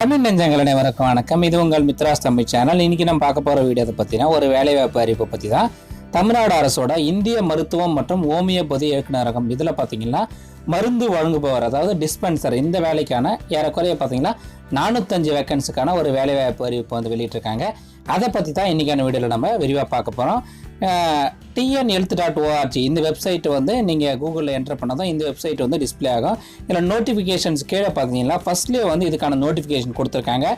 தமிழ் நெஞ்சங்கள் அனைவருக்கும் வணக்கம். இது உங்கள் மித்ராஸ் தமிழ் சேனல். இன்னைக்கு நம்ம பார்க்க போகிற வீடியோ பற்றினா ஒரு வேலைவாய்ப்பு அறிவிப்பை பற்றி தான் தமிழ்நாடு அரசோட இந்திய மருத்துவம் மற்றும் ஓமியோபதி இயக்குநரகம். இதில் பார்த்தீங்கன்னா மருந்து வழங்குபவர் அதாவது டிஸ்பென்சர் இந்த வேலைக்கான ஏறக்குறைய பார்த்தீங்கன்னா நானூத்தஞ்சு வேக்கன்ஸுக்கான ஒரு வேலைவாய்ப்பு அறிவிப்பு வந்து வெளியிட்டிருக்காங்க. அதை பற்றி தான் இன்றைக்கான வீடியோவில் நம்ம விரிவாக பார்க்க போகிறோம் டிஎன் ஹெல்த் டாட் ஓஆர்ஜி இந்த வெப்சைட் வந்து நீங்கள் கூகுளில் என்டர் பண்ணாதான் இந்த வெப்சைட் வந்து டிஸ்பிளே ஆகும். இதில் நோட்டிஃபிகேஷன்ஸ் கீழே பார்த்தீங்கன்னா ஃபர்ஸ்ட்லேயே வந்து இதுக்கான நோட்டிஃபிகேஷன் கொடுத்துருக்காங்க.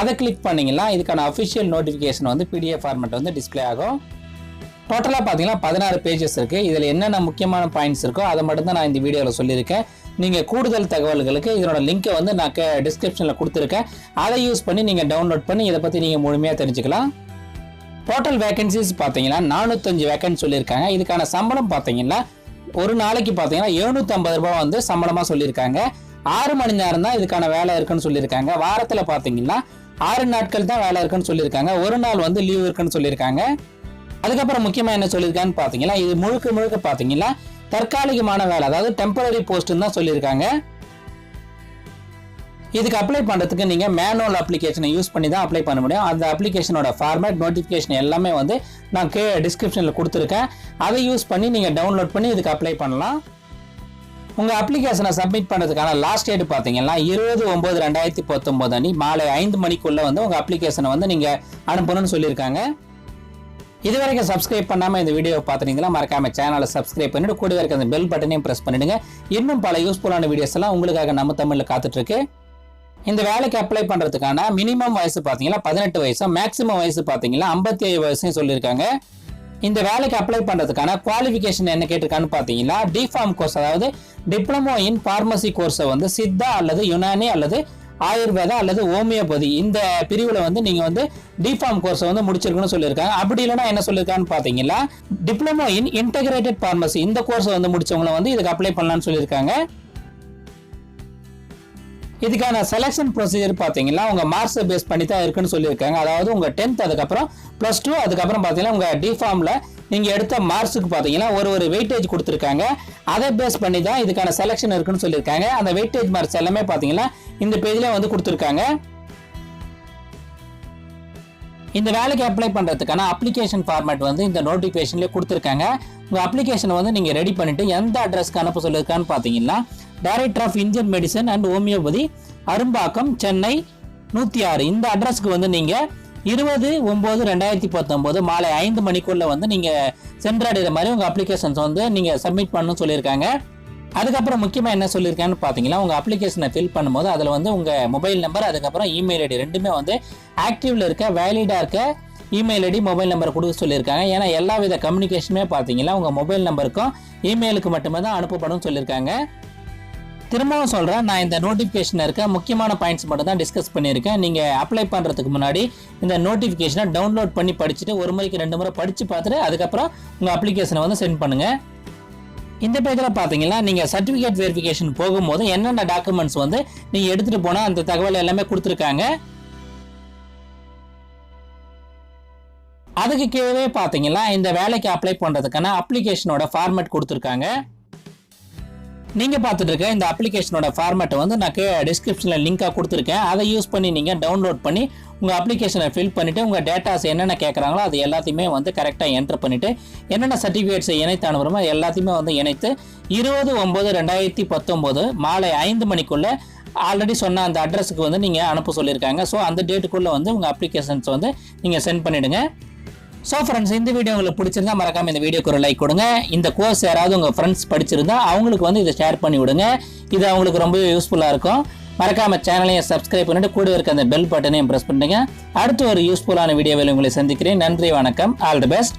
அதை கிளிக் பண்ணிங்கன்னா இதுக்கான அஃபிஷியல் நோட்டிஃபிகேஷன் வந்து பிடிஎஃப் ஃபார்மெட் வந்து டிஸ்ப்ளே ஆகும். டோட்டலாக பார்த்தீங்கன்னா பதினாறு பேஜஸ் இருக்குது இதில் என்னென்ன முக்கியமான பாயிண்ட்ஸ் இருக்கோ அதை மட்டும் தான் நான் இந்த வீடியோவில் சொல்லியிருக்கேன். நீங்கள் கூடுதல் தகவல்களுக்கு இதனோட லிங்க்கை வந்து நான் டிஸ்கிரிப்ஷனில் கொடுத்துருக்கேன். அதை யூஸ் பண்ணி நீங்கள் டவுன்லோட் பண்ணி இதை பற்றி நீங்கள் முழுமையாக தெரிஞ்சுக்கலாம். டோட்டல் வேகன்சிஸ் பார்த்தீங்கன்னா நானூற்றஞ்சு வேகன்சி சொல்லியிருக்காங்க. இதுக்கான சம்பளம் பார்த்தீங்கன்னா ஒரு நாளைக்கு பார்த்தீங்கன்னா எழுநூற்றம்பது ரூபாய் வந்து சம்பளமாக சொல்லியிருக்காங்க. ஆறு மணி நேரம் தான் இதுக்கான வேலை இருக்குன்னு சொல்லியிருக்காங்க. வாரத்தில் பார்த்தீங்கன்னா ஆறு நாட்கள் தான் வேலை இருக்குன்னு சொல்லியிருக்காங்க. ஒரு நாள் வந்து லீவ் இருக்குன்னு சொல்லியிருக்காங்க. அதுக்கப்புறம் முக்கியமாக என்ன சொல்லியிருக்கான்னு பார்த்தீங்கன்னா இது முழுக்க முழுக்க பார்த்தீங்கன்னா தற்காலிகமான வேலை அதாவது டெம்பரரி போஸ்ட்னு தான் சொல்லியிருக்காங்க. இதுக்கு அப்ளை பண்ணுறதுக்கு நீங்கள் மேனுவல் அப்ளிகேஷனை யூஸ் பண்ணி தான் அப்ளை பண்ண முடியும். அந்த அப்ளிகேஷனோட ஃபார்மேட் நோட்டிஃபிகேஷன் எல்லாமே வந்து நான் கே டிஸ்கிரிப்ஷனில் கொடுத்துருக்கேன். அதை யூஸ் பண்ணி நீங்கள் டவுன்லோட் பண்ணி இதுக்கு அப்ளை பண்ணலாம். உங்கள் அப்ளிகேஷனை சப்மிட் பண்ணுறதுக்கான லாஸ்ட் டேட் பார்த்தீங்கன்னா இருபது ஒம்பது ரெண்டாயிரத்தி பத்தொம்போது அன்னி மாலை ஐந்து மணிக்குள்ளே வந்து உங்கள் அப்ளிகேஷனை வந்து நீங்கள் அனுப்பணும்னு சொல்லியிருக்காங்க. இது வரைக்கும் சப்ஸ்கிரைப் பண்ணாமல் இந்த வீடியோவை பார்த்துட்டீங்களா மறக்காம சேனலை சப்ஸ்கிரைப் பண்ணிட்டு கூட இருக்க அந்த பெல் பட்டனையும் ப்ரெஸ் பண்ணிடுங்க. இன்னும் பல யூஸ்ஃபுல்லான வீடியோஸ் எல்லாம் உங்களுக்காக நம்ம தமிழில் காத்துட்ருக்கு. இந்த வேலைக்கு அப்ளை பண்ணுறதுக்கான மினிமம் வயசு பார்த்தீங்கன்னா பதினெட்டு வயசும் மேக்ஸிமம் வயசு பார்த்தீங்கன்னா ஐம்பத்தி ஏழு வயசும் சொல்லியிருக்காங்க. இந்த வேலைக்கு அப்ளை பண்ணுறதுக்கான குவாலிஃபிகேஷன் என்ன கேட்டிருக்கான்னு பார்த்தீங்கன்னா டிஃபார்ம் கோர்ஸ் அதாவது டிப்ளமோ இன் ஃபார்மசி கோர்ஸை வந்து சித்தா அல்லது யுனானி அல்லது ஆயுர்வேதா அல்லது ஹோமியோபதி. இந்த பிரிவில் வந்து நீங்கள் வந்து டிஃபார்ம் கோர்ஸை வந்து முடிச்சிருக்குன்னு சொல்லியிருக்காங்க. அப்படி இல்லைன்னா என்ன சொல்லியிருக்கான்னு பார்த்தீங்கன்னா டிப்ளமோ இன் இன்டகிரேட்டட் ஃபார்மசி இந்த கோர்ஸை வந்து முடிச்சவங்களை வந்து இதுக்கு அப்ளை பண்ணலாம்னு சொல்லியிருக்காங்க. இதுக்கான செலெக்ஷன் ப்ரொசீஜர் பார்த்தீங்கன்னா உங்கள் மார்க்ஸை பேஸ் பண்ணி தான் இருக்குன்னு சொல்லியிருக்காங்க. அதாவது உங்கள் டென்த் அதுக்கப்புறம் ப்ளஸ் டூ அதுக்கப்புறம் பார்த்தீங்கன்னா உங்கள் டிஃபார்மில் நீங்கள் எடுத்த மார்க்ஸுக்கு பார்த்தீங்கன்னா ஒரு ஒரு வெயிட்டேஜ் கொடுத்துருக்காங்க. அதை பேஸ் பண்ணி தான் இதுக்கான செலெக்ஷன் இருக்குன்னு சொல்லியிருக்காங்க. அந்த வெயிட்டேஜ் மார்க்ஸ் எல்லாமே பார்த்தீங்கன்னா இந்த பேஜில் வந்து கொடுத்துருக்காங்க. இந்த வேலைக்கு அப்ளை பண்ணுறதுக்கான அப்ளிகேஷன் ஃபார்மேட் வந்து இந்த நோட்டிஃபிகேஷன்லேயே கொடுத்துருக்காங்க. உங்கள் அப்ளிகேஷனை வந்து நீங்கள் ரெடி பண்ணிவிட்டு எந்த அட்ரஸ்க்கு அனுப்ப சொல்லியிருக்கான்னு பார்த்தீங்கன்னா director of Indian medicine and homeopathy Arumbakkam Chennai நூற்றி ஆறு இந்த அட்ரஸ்க்கு வந்து நீங்கள் இருபது ஒம்பது ரெண்டாயிரத்தி பத்தொம்போது மாலை ஐந்து மணிக்குள்ளே வந்து நீங்கள் சென்றடைகிற மாதிரி உங்கள் அப்ளிகேஷன்ஸ் வந்து நீங்கள் சப்மிட் பண்ணணும்னு சொல்லியிருக்காங்க. அதுக்கப்புறம் முக்கியமாக என்ன சொல்லியிருக்கான்னு பார்த்தீங்கன்னா உங்கள் அப்ளிகேஷனை ஃபில் பண்ணும்போது அதில் வந்து உங்கள் மொபைல் நம்பர் அதுக்கப்புறம் இமெயில் ஐடி ரெண்டுமே வந்து ஆக்டிவில் இருக்க வேலிடாக இருக்க இமெயில் ஐடி மொபைல் நம்பர் கொடுக்க சொல்லியிருக்காங்க. ஏன்னா எல்லா வித கம்யூனிகேஷனுமே பார்த்தீங்கன்னா உங்கள் மொபைல் நம்பருக்கும் இமெயிலுக்கு மட்டுமே தான் அனுப்பப்படும் சொல்லியிருக்காங்க. திரும்பவும் சொல்கிறேன் நான் இந்த நோட்டிஃபிகேஷனில் இருக்க முக்கியமான பாயிண்ட்ஸ் மட்டும் தான் டிஸ்கஸ் பண்ணியிருக்கேன். நீங்கள் அப்ளை பண்ணுறதுக்கு முன்னாடி இந்த நோட்டிஃபிகேஷனை டவுன்லோட் பண்ணி படிச்சுட்டு ஒரு முறைக்கு ரெண்டு முறை படித்து பார்த்துட்டு அதுக்கப்புறம் உங்கள் அப்ளிகேஷனை வந்து சென்ட் பண்ணுங்கள் இந்த பேஜில் பார்த்தீங்கன்னா நீங்கள் சர்டிஃபிகேட் வெரிஃபிகேஷன் போகும்போது என்னென்ன டாக்குமெண்ட்ஸ் வந்து நீங்கள் எடுத்துகிட்டு போனால் அந்த தகவல் எல்லாமே கொடுத்துருக்காங்க. அதுக்கு கீழே பார்த்தீங்கன்னா இந்த வேலைக்கு அப்ளை பண்ணுறதுக்கான அப்ளிகேஷனோட ஃபார்மேட் கொடுத்துருக்காங்க. நீங்கள் பார்த்துட்டு இருக்க இந்த அப்ளிகேஷனோட ஃபார்மேட்டை வந்து நான் டிஸ்கிரிப்ஷனில் லிங்காக கொடுத்துருக்கேன். அதை யூஸ் பண்ணி நீங்கள் டவுன்லோட் பண்ணி உங்கள் அப்ளிகேஷனை ஃபில் பண்ணிவிட்டு உங்கள் டேட்டாஸ் என்னென்ன கேட்குறாங்களோ அது எல்லாத்தையுமே வந்து கரெக்டாக என்ட்ரு பண்ணிவிட்டு என்னென்ன சர்டிஃபிகேட்ஸை இணைத்து அனுப்புகிறோமோ எல்லாத்தையுமே வந்து இணைத்து இருபது ஒம்பது ரெண்டாயிரத்தி பத்தொம்போது மாலை ஐந்து மணிக்குள்ளே ஆல்ரெடி சொன்ன அந்த அட்ரஸுக்கு வந்து நீங்கள் அனுப்ப சொல்லியிருக்காங்க. ஸோ அந்த டேட்டுக்குள்ளே வந்து உங்கள் அப்ளிகேஷன்ஸ் வந்து நீங்கள் சென்ட் பண்ணிவிடுங்க ஸோ ஃப்ரெண்ட்ஸ் இந்த வீடியோ உங்களுக்கு பிடிச்சிருந்தா மறக்காம இந்த வீடியோக்கு ஒரு லைக் கொடுங்க. இந்த கோர்ஸ் யாராவது உங்கள் ஃப்ரெண்ட்ஸ் படிச்சிருந்தா அவங்களுக்கு வந்து இதை ஷேர் பண்ணி விடுங்க. இது அவங்களுக்கு ரொம்ப யூஸ்ஃபுல்லாக இருக்கும். மறக்காம சேனலையும் சப்ஸ்கிரைப் பண்ணிட்டு கூட இருக்க அந்த பெல் பட்டனையும் ப்ரெஸ் பண்ணுங்க அடுத்து ஒரு யூஸ்ஃபுல்லான வீடியோவில் உங்களை சந்திக்கிறேன். நன்றி வணக்கம். All the best